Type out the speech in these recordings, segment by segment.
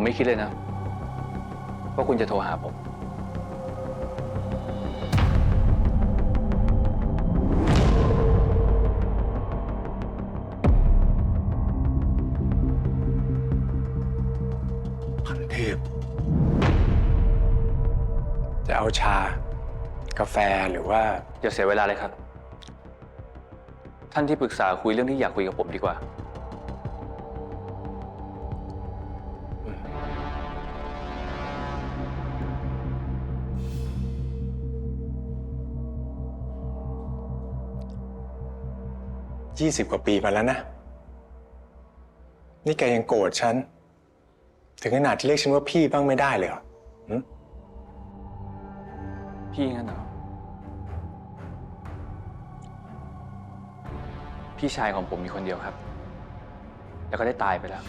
ผมไม่คิดเลยนะ ว่าคุณจะโทรหาผม พันเทพ จะเอาชา กาแฟหรือว่า อย่าเสียเวลาเลยครับ ท่านที่ปรึกษาคุยเรื่องที่อยากคุยกับผมดีกว่า 20 กว่าปีมาแล้วนะ นี่แกยังโกรธฉัน ถึงขนาดที่เรียกฉันว่าพี่บ้างไม่ได้เลยเหรอหึพี่งั้นเหรอ พี่ชายของผมมีคนเดียวครับ แล้วก็ได้ตายไปแล้ว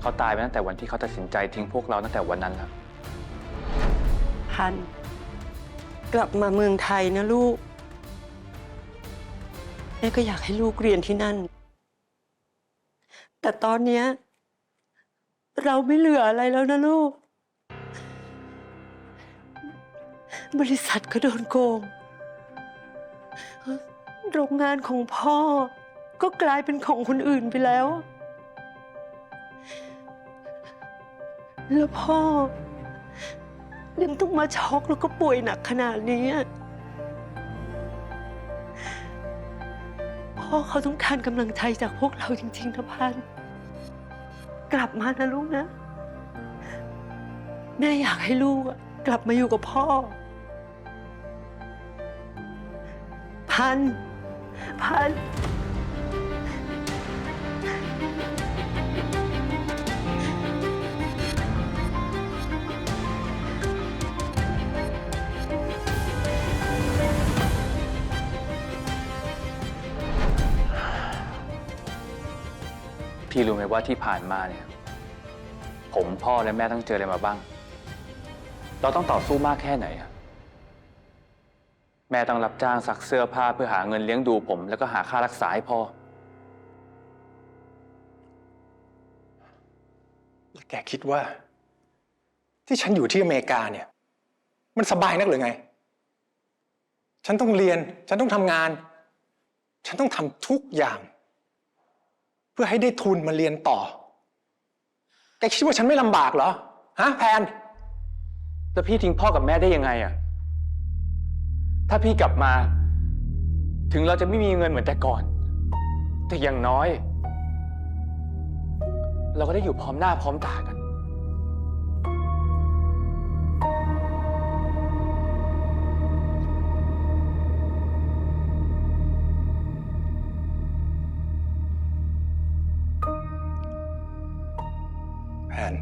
เขาตายไปตั้งแต่วันที่เขาตัดสินใจทิ้งพวกเราตั้งแต่วันนั้นแล้ว พัน กลับมาเมืองไทยนะลูก แม่ก็อยากให้ลูกเรียนที่นั่น แต่ตอนเนี้ยเราไม่เหลืออะไรแล้วนะลูก บริษัทก็โดนโกง โรงงานของพ่อก็กลายเป็นของคนอื่นไปแล้ว แล้วพ่อ ยังต้องมาช็อกแล้วก็ป่วยหนักขนาดนี้ พ่อเขาต้องการกำลังใจจากพวกเราจริง ๆนะพันกลับมานะลูกนะ แม่อยากให้ลูกกลับมาอยู่กับพ่อ พัน พัน พี่รู้ไหมว่าที่ผ่านมาเนี่ย ผมพ่อและแม่ต้องเจออะไรมาบ้าง เราต้องต่อสู้มากแค่ไหนอะแม่ต้องรับจ้างซักเสื้อผ้าเพื่อหาเงินเลี้ยงดูผม แล้วก็หาค่ารักษาให้พ่อ แล้วแกคิดว่า ที่ฉันอยู่ที่อเมริกาเนี่ย มันสบายนักหรือไง ฉันต้องเรียน ฉันต้องทำงาน ฉันต้องทำทุกอย่าง พื่อให้ได้ทุนมาเรียนต่อ แกคิดว่าฉันไม่ลำบากเหรอ ฮะ แพน แล้วพี่ทิ้งพ่อกับแม่ได้ยังไงอะถ้าพี่กลับมา ถึงเราจะไม่มีเงินเหมือนแต่ก่อน แต่อย่างน้อย เราก็ได้อยู่พร้อมหน้าพร้อมตากัน น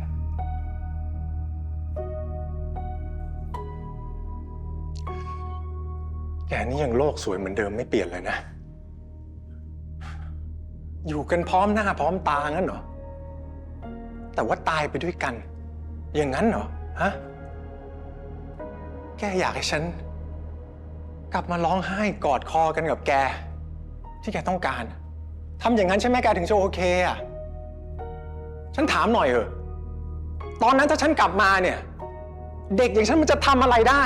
แกนี่ยังโลกสวยเหมือนเดิมไม่เปลี่ยนเลยนะ อยู่กันพร้อมหน้าพร้อมตางั้นเหรอ แต่ว่าตายไปด้วยกัน อย่างนั้นเหรอ ฮะ แกอยากให้ฉัน กลับมาร้องไห้กอดคอกันกับแก ที่แกต้องการทำอย่างนั้นใช่ไหมแกถึงจะโอเคอะ ฉันถามหน่อยเถอะ ตอนนั้นถ้าฉันกลับมาเนี่ย เด็กอย่างฉันมันจะทำอะไรได้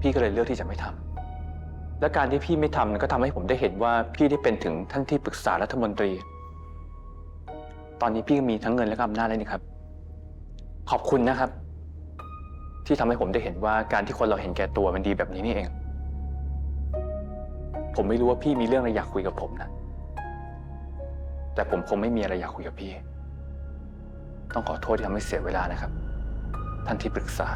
พี่ก็เลยเลือกที่จะไม่ทำและการที่พี่ไม่ทำก็ทำให้ผมได้เห็นว่าพี่ได้เป็นถึงท่านที่ปรึกษารัฐมนตรี ตอนนี้พี่ก็มีทั้งเงินและก็อำนาจแล้วนี่ครับ ขอบคุณนะครับ ที่ทำให้ผมได้เห็นว่าการที่คนเราเห็นแก่ตัวมันดีแบบนี้นี่เอง ผมไม่รู้ว่าพี่มีเรื่องอะไรอยากคุยกับผมนะ แต่ผมคงไม่มีอะไรอยากคุยกับพี่ ต้องขอโทษที่ทำให้เสียเวลานะครับ ท่านที่ปรึกษา